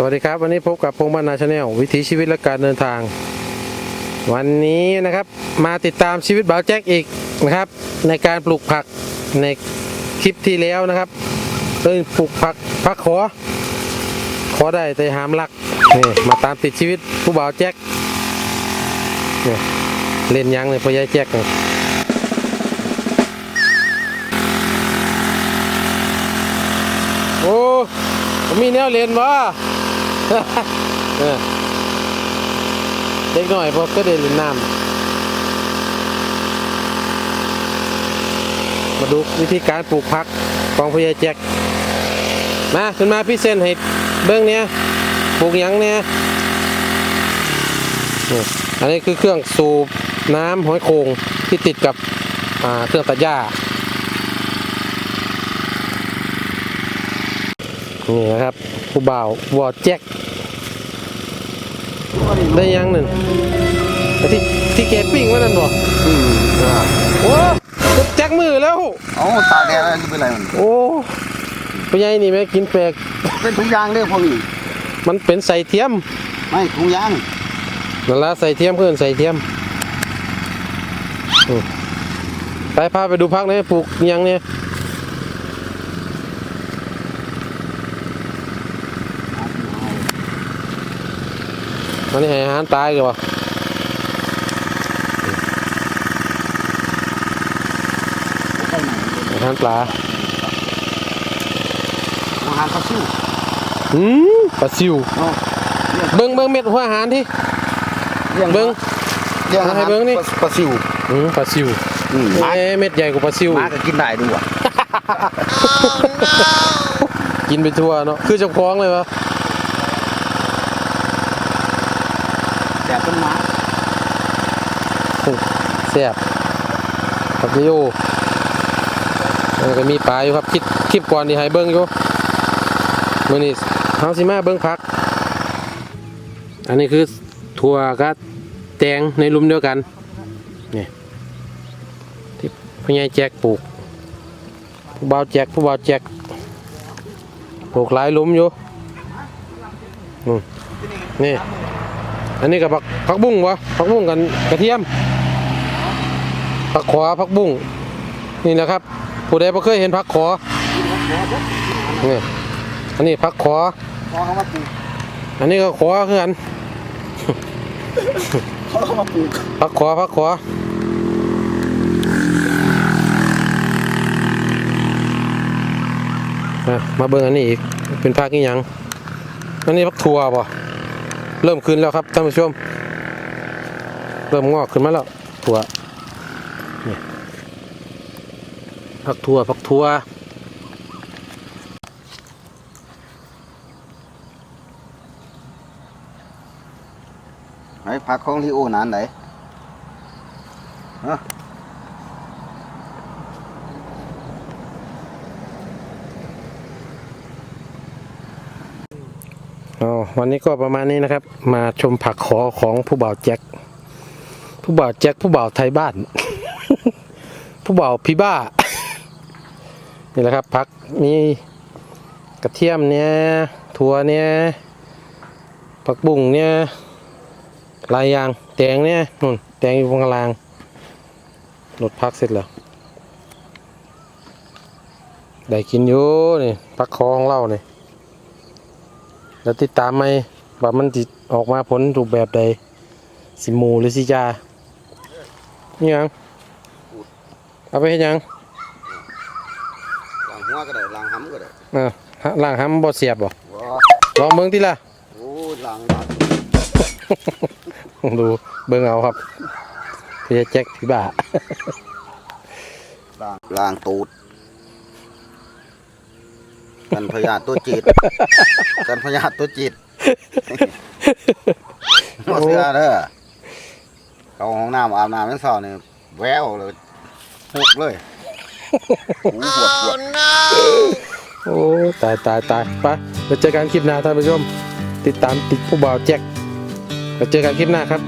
สวัสดีครับ วันนี้พบกับพงษ์บรรณาชาแนลวิถีชีวิตและการเดินทาง วันนี้นะครับมาติดตามชีวิตบ่าวแจ็คอีกนะครับ ในการปลูกผักในคลิปที่แล้วนะครับเอ้ยปลูกผักผักขอ ขอได้แต่หามลักนี่มาตามติดชีวิตผู้บ่าวแจ็คนี่เล่นยังเลยพ่อยายแจ็คนี่โอ้มีแนวเล่นวะ เด็กหน่อยพอก็ได้เล่นน้ำมาดูวิธีการปลูกผักของพ่อยาแจ็คมาขึ้นมาพี่เซนให้เบื้องเนี้ยปลูกหยังเนี่ยอันนี้คือเครื่องสูบน้ำหอยโขงที่ติดกับเครื่องตัดหญ้านี่นะครับผู้บ่าววอแจ็ค ได้ยังหนึ่งไอ้ที่ที่แกปิ้งว่านั่นบ่โอ้แจ็คมือแล้ว เอ้าตากแดดแล้วจะเป็นไรมันโอ้พ่อใหญ่นี่แม่กินแปลกเป็นถุงยางเด้อพวกนี้มันเป็นใส่เทียมไม่ถุงยางนั่นละใส่เทียมเพื่อนใส่เทียมอืมไปพาไปดูพักหนี่อยปลูกอิหยังเนี่ย มันนี่ให้อาหารตายกันวะอาหารปลาอาหารเขาสู้อืมปลาซิวเนาะเบิ้งเบิ้งเม็ดหัวอาหารที่เลี้ยงเบิ้งเลี้ยงอาหารให้เบิ่งนี่ปลาปลาซิวอืมปลาซิวอืมหมาเอ้เม็ดใหญ่กว่าปลาซิวหมาก็กินได้ด้วยกินไปทั่วเนาะคือเจ้าของเลยวะ แต่ต้นไม้แซ่บผักโยแล้วก็มีปลาอยู่ครับคลิปคลิปก่อนนี่ให้เบิ้งอยู่มือนี้เฮาสิมาเบิ้งผัก อันนี้คือถั่วกับแตงในลุมเดียวกันนี่ที่พ่อใหญ่แจกปลูกผู้บ่าวแจกผู้บ่าวแจกปลูกหลายลุมอยู่นี่ อันนี้กับผักผักบุ้งวะผักบุ้งกันกระเทียมผักขวาผักบุ้งนี่แหละครับ ผู้ใดบ่เคยเห็นผักขอนี่อันนี้ผักขอพอเขามาปลูกอันนี้ก็ขอคือกันเขาเขามาปลูกผักขวาผักขวาอะมาเบิ่งอันนี้อีก เป็นผักอีหยัง อันนี้ผักถั่วป่ะ เริ่มขึ้นแล้วครับท่านผู้ชม เริ่มงอกขึ้นมาแล้วถั่วนี่ผักถั่วผักถั่วไอ้ผักของลีโอนานไหนฮะ อ๋อวันนี้ก็ประมาณนี้นะครับ มาชมผักขอของผู้บ่าวแจ็คผู้บ่าวแจ็คผู้บ่าวไทยบ้าน ผู้บ่าวพี่บ้า นี่แหละครับผักมีกระเทียมเนี่ยถั่วเนี่ยผักบุ้งเนี่ยลายยางแตงเนี่ยนู่นแตงอยู่ข้างล่างรถพักเสร็จแล้ว ได้กินอยู่นี่ผักคอของเราเนี่ย แล้วติดตามไหมว่ามันติออกมาผลรูปแบบใดสิหมูหรือสิจานี่ยังเอาไปเฮ็ดหยังล้างหัวก็ได้ล้างหำก็ได้อ่าฮะล่างห้ำบ่เสียบบ่ว้าลองเบิ่งติล่ะโอ้ล้างล้างดูเบิ่งเอาครับเพี่แจ็คพี่บ้าล้างล้างตูด กันพยาธิตัวจีดกันพยาธิตัวจีดมาเสือเด้อเข้าห้องน้ำอาบน้ำนั่นสอนนี่แววเลยหุบเลยหูปวดปวดโอ้ตายตายตายไปไปเจอกันคลิปหน้าท่านผู้ชม ติดตามติดผู้บ่าวแจ็คไปเจอกันคลิปหน้าครับ